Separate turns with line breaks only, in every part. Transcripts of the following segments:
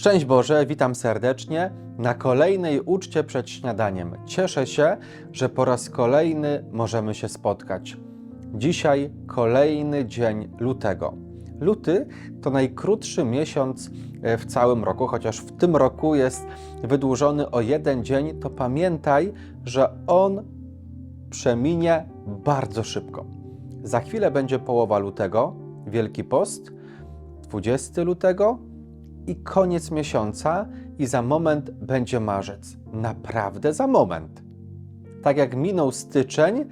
Szczęść Boże, witam serdecznie na kolejnej uczcie przed śniadaniem. Cieszę się, że po raz kolejny możemy się spotkać. Dzisiaj kolejny dzień lutego. Luty to najkrótszy miesiąc e, w całym roku, chociaż w tym roku jest wydłużony o jeden dzień, to pamiętaj, że on przeminie bardzo szybko. Za chwilę będzie połowa lutego, Wielki Post, 20 lutego i koniec miesiąca, i za moment będzie marzec. Naprawdę za moment. Tak jak minął styczeń,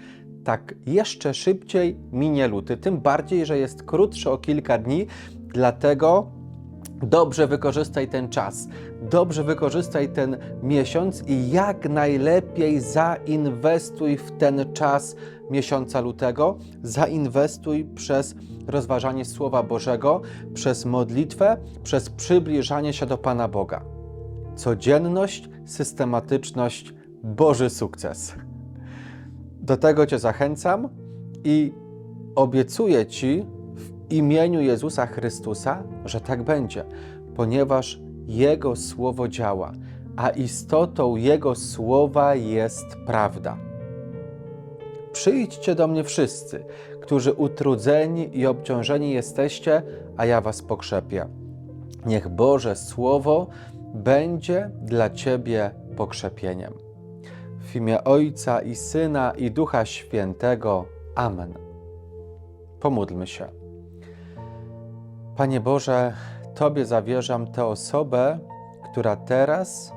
tak jeszcze szybciej minie luty. Tym bardziej, że jest krótszy o kilka dni, dlatego dobrze wykorzystaj ten czas, dobrze wykorzystaj ten miesiąc i jak najlepiej zainwestuj w ten czas miesiąca lutego. Zainwestuj przez rozważanie Słowa Bożego, przez modlitwę, przez przybliżanie się do Pana Boga. Codzienność, systematyczność, Boży sukces. Do tego Cię zachęcam i obiecuję Ci w imieniu Jezusa Chrystusa, że tak będzie, ponieważ Jego słowo działa, a istotą Jego słowa jest prawda. Przyjdźcie do mnie wszyscy, którzy utrudzeni i obciążeni jesteście, a ja was pokrzepię. Niech Boże Słowo będzie dla Ciebie pokrzepieniem. W imię Ojca i Syna i Ducha Świętego. Amen. Pomódlmy się. Panie Boże, Tobie zawierzam tę osobę, która teraz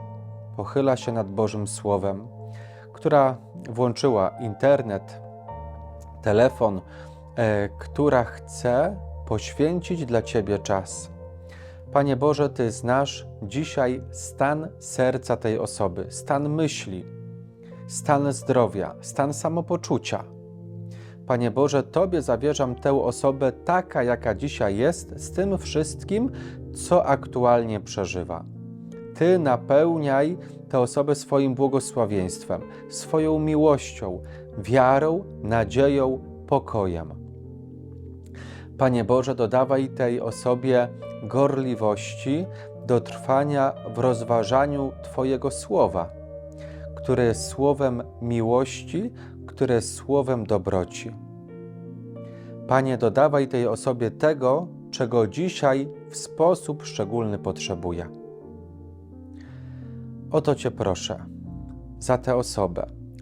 pochyla się nad Bożym Słowem, która włączyła internet, telefon, e, która chce poświęcić dla Ciebie czas. Panie Boże, Ty znasz dzisiaj stan serca tej osoby, stan myśli, stan zdrowia, stan samopoczucia. Panie Boże, Tobie zawierzam tę osobę taka, jaka dzisiaj jest, z tym wszystkim, co aktualnie przeżywa. Ty napełniaj tę osobę swoim błogosławieństwem, swoją miłością, wiarą, nadzieją, pokojem. Panie Boże, dodawaj tej osobie gorliwości do trwania w rozważaniu Twojego słowa, które jest słowem miłości, które jest słowem dobroci. Panie, dodawaj tej osobie tego, czego dzisiaj w sposób szczególny potrzebuje. Oto Cię proszę za tę osobę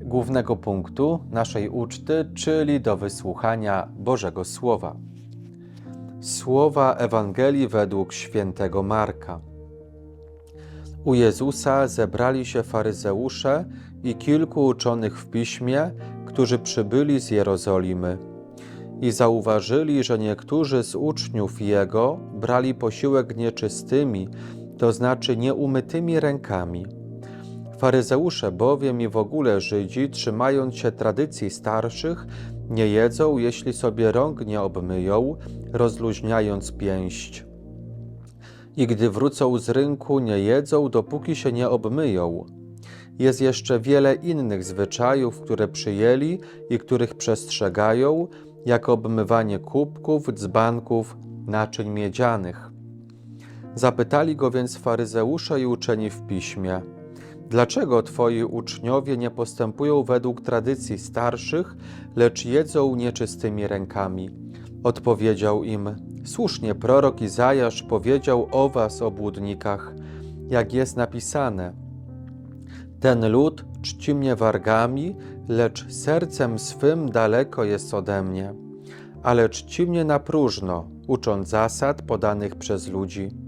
głównego punktu naszej uczty, czyli do wysłuchania Bożego Słowa. Słowa Ewangelii według świętego Marka. U Jezusa zebrali się faryzeusze i kilku uczonych w piśmie, którzy przybyli z Jerozolimy. I zauważyli, że niektórzy z uczniów Jego brali posiłek nieczystymi, to znaczy nieumytymi rękami. Faryzeusze bowiem i w ogóle Żydzi, trzymając się tradycji starszych, nie jedzą, jeśli sobie rąk nie obmyją, rozluźniając pięść. I gdy wrócą z rynku, nie jedzą, dopóki się nie obmyją. Jest jeszcze wiele innych zwyczajów, które przyjęli i których przestrzegają, jak obmywanie kubków, dzbanków, naczyń miedzianych. Zapytali go więc faryzeusze i uczeni w piśmie – Dlaczego Twoi uczniowie nie postępują według tradycji starszych, lecz jedzą nieczystymi rękami? Odpowiedział im: Słusznie prorok Izajasz powiedział o Was, obłudnikach, jak jest napisane: Ten lud czci mnie wargami, lecz sercem swym daleko jest ode mnie, ale czci mnie na próżno, ucząc zasad podanych przez ludzi.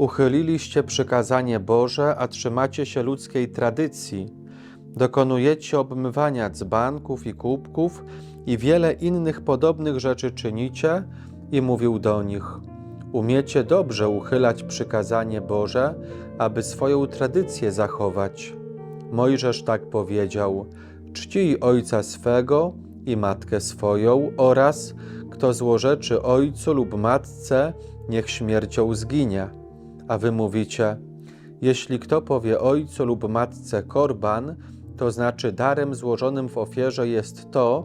Uchyliliście przykazanie Boże, a trzymacie się ludzkiej tradycji. Dokonujecie obmywania dzbanków i kubków i wiele innych podobnych rzeczy czynicie, i mówił do nich: Umiecie dobrze uchylać przykazanie Boże, aby swoją tradycję zachować. Mojżesz tak powiedział: Czcij ojca swego i matkę swoją, oraz kto złorzeczy ojcu lub matce, niech śmiercią zginie. A wy mówicie: Jeśli kto powie ojcu lub matce korban, to znaczy darem złożonym w ofierze jest to,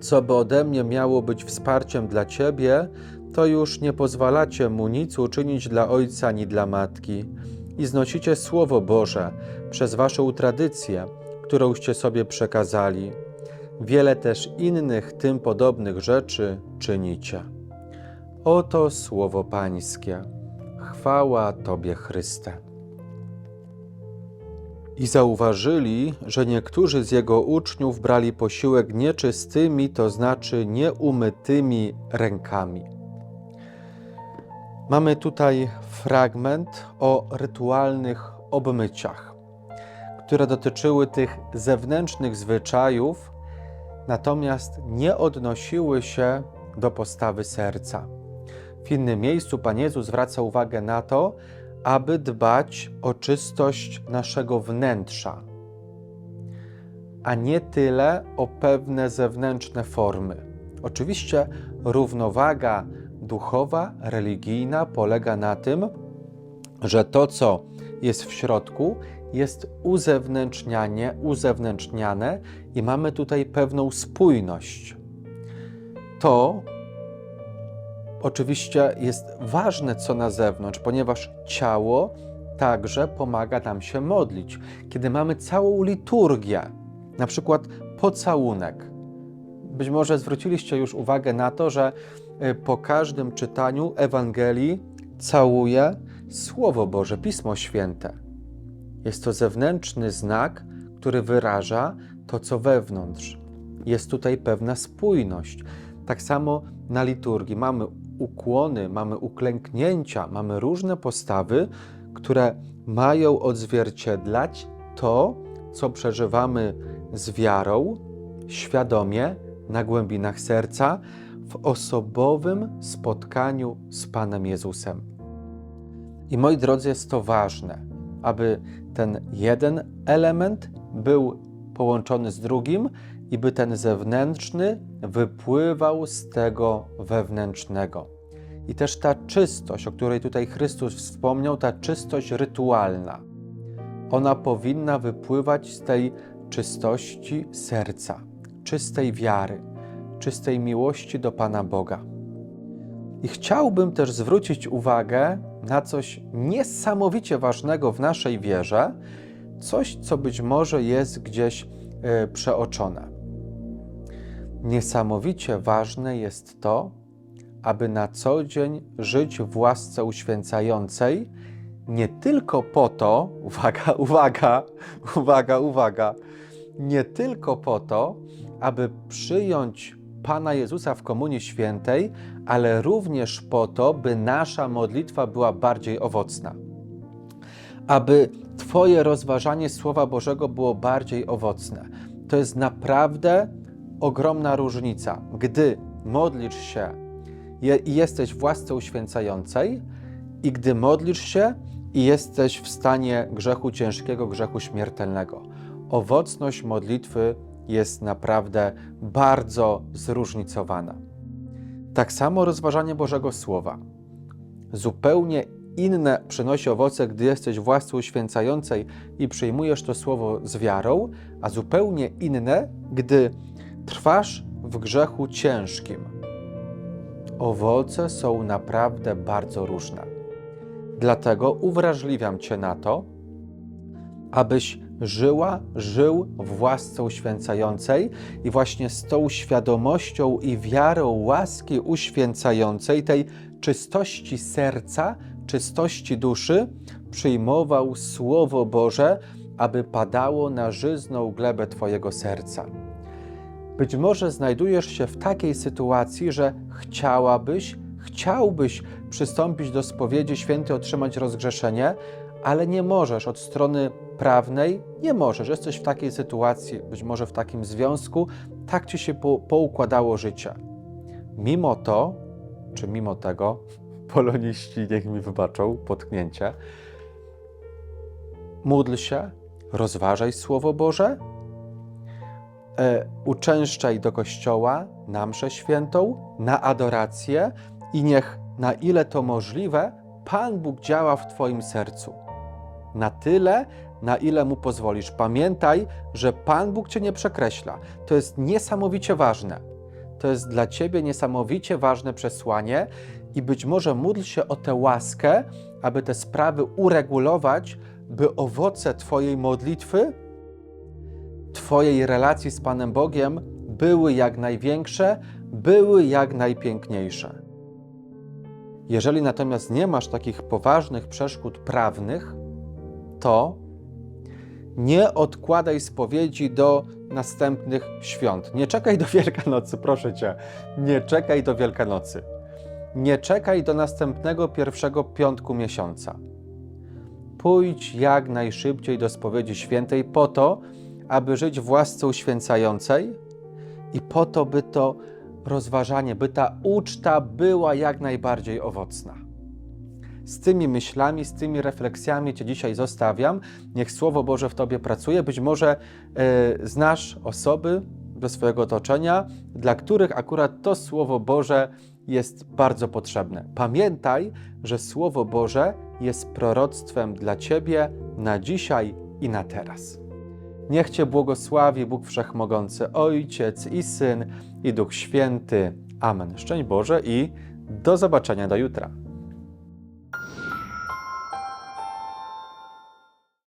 co by ode mnie miało być wsparciem dla ciebie, to już nie pozwalacie mu nic uczynić dla ojca ani dla matki. I znosicie Słowo Boże przez waszą tradycję, którąście sobie przekazali. Wiele też innych tym podobnych rzeczy czynicie. Oto Słowo Pańskie. Chwała Tobie, Chryste. I zauważyli, że niektórzy z jego uczniów brali posiłek nieczystymi, to znaczy nieumytymi rękami. Mamy tutaj fragment o rytualnych obmyciach, które dotyczyły tych zewnętrznych zwyczajów, natomiast nie odnosiły się do postawy serca. W innym miejscu Pan Jezus zwraca uwagę na to, aby dbać o czystość naszego wnętrza, a nie tyle o pewne zewnętrzne formy. Oczywiście równowaga duchowa, religijna polega na tym, że to, co jest w środku, jest uzewnętrznianie, uzewnętrzniane i mamy tutaj pewną spójność. To oczywiście jest ważne, co na zewnątrz, ponieważ ciało także pomaga nam się modlić. Kiedy mamy całą liturgię, na przykład pocałunek, być może zwróciliście już uwagę na to, że y, po każdym czytaniu Ewangelii całuje Słowo Boże, Pismo Święte. Jest to zewnętrzny znak, który wyraża to, co wewnątrz. Jest tutaj pewna spójność. Tak samo na liturgii mamy ukłony, mamy uklęknięcia, mamy różne postawy, które mają odzwierciedlać to, co przeżywamy z wiarą, świadomie, na głębinach serca, w osobowym spotkaniu z Panem Jezusem. I moi drodzy, jest to ważne, aby ten jeden element był połączony z drugim i by ten zewnętrzny wypływał z tego wewnętrznego. I też ta czystość, o której tutaj Chrystus wspomniał, ta czystość rytualna, ona powinna wypływać z tej czystości serca, czystej wiary, czystej miłości do Pana Boga. I chciałbym też zwrócić uwagę na coś niesamowicie ważnego w naszej wierze, coś, co być może jest gdzieś y, przeoczone. Niesamowicie ważne jest to, aby na co dzień żyć w łasce uświęcającej, nie tylko po to, uwaga, uwaga, uwaga, uwaga, nie tylko po to, aby przyjąć Pana Jezusa w Komunii Świętej, ale również po to, by nasza modlitwa była bardziej owocna. Aby Twoje rozważanie Słowa Bożego było bardziej owocne. To jest naprawdę ogromna różnica, gdy modlisz się i jesteś w uświęcającej, i gdy modlisz się i jesteś w stanie grzechu ciężkiego, grzechu śmiertelnego. Owocność modlitwy jest naprawdę bardzo zróżnicowana. Tak samo rozważanie Bożego Słowa. Zupełnie inne przynosi owoce, gdy jesteś w uświęcającej i przyjmujesz to słowo z wiarą, a zupełnie inne, gdy trwasz w grzechu ciężkim. Owoce są naprawdę bardzo różne. Dlatego uwrażliwiam Cię na to, abyś żyła, żył w łasce uświęcającej i właśnie z tą świadomością i wiarą łaski uświęcającej, tej czystości serca, czystości duszy, przyjmował Słowo Boże, aby padało na żyzną glebę Twojego serca. Być może znajdujesz się w takiej sytuacji, że chciałabyś, chciałbyś przystąpić do spowiedzi świętej, otrzymać rozgrzeszenie, ale nie możesz od strony prawnej, nie możesz. Jesteś w takiej sytuacji, być może w takim związku, tak ci się po, poukładało życie. Mimo to, czy mimo tego, poloniści niech mi wybaczą potknięcie. Módl się, rozważaj Słowo Boże, e, uczęszczaj do kościoła na mszę świętą, na adorację i niech na ile to możliwe, Pan Bóg działa w Twoim sercu. Na tyle, na ile Mu pozwolisz. Pamiętaj, że Pan Bóg Cię nie przekreśla. To jest niesamowicie ważne. To jest dla Ciebie niesamowicie ważne przesłanie i być może módl się o tę łaskę, aby te sprawy uregulować, by owoce Twojej modlitwy, Twojej relacji z Panem Bogiem były jak największe, były jak najpiękniejsze. Jeżeli natomiast nie masz takich poważnych przeszkód prawnych, to nie odkładaj spowiedzi do następnych świąt. Nie czekaj do Wielkanocy, proszę cię. Nie czekaj do Wielkanocy. Nie czekaj do następnego pierwszego piątku miesiąca. Pójdź jak najszybciej do spowiedzi świętej po to, aby żyć w łasce uświęcającej i po to, by to rozważanie, by ta uczta była jak najbardziej owocna. Z tymi myślami, z tymi refleksjami Cię dzisiaj zostawiam. Niech Słowo Boże w Tobie pracuje. Być może e, znasz osoby do swojego otoczenia, dla których akurat to Słowo Boże jest bardzo potrzebne. Pamiętaj, że Słowo Boże jest proroctwem dla Ciebie na dzisiaj i na teraz. Niech Cię błogosławi Bóg Wszechmogący, Ojciec i Syn i Duch Święty. Amen. Szczęść Boże i do zobaczenia do jutra.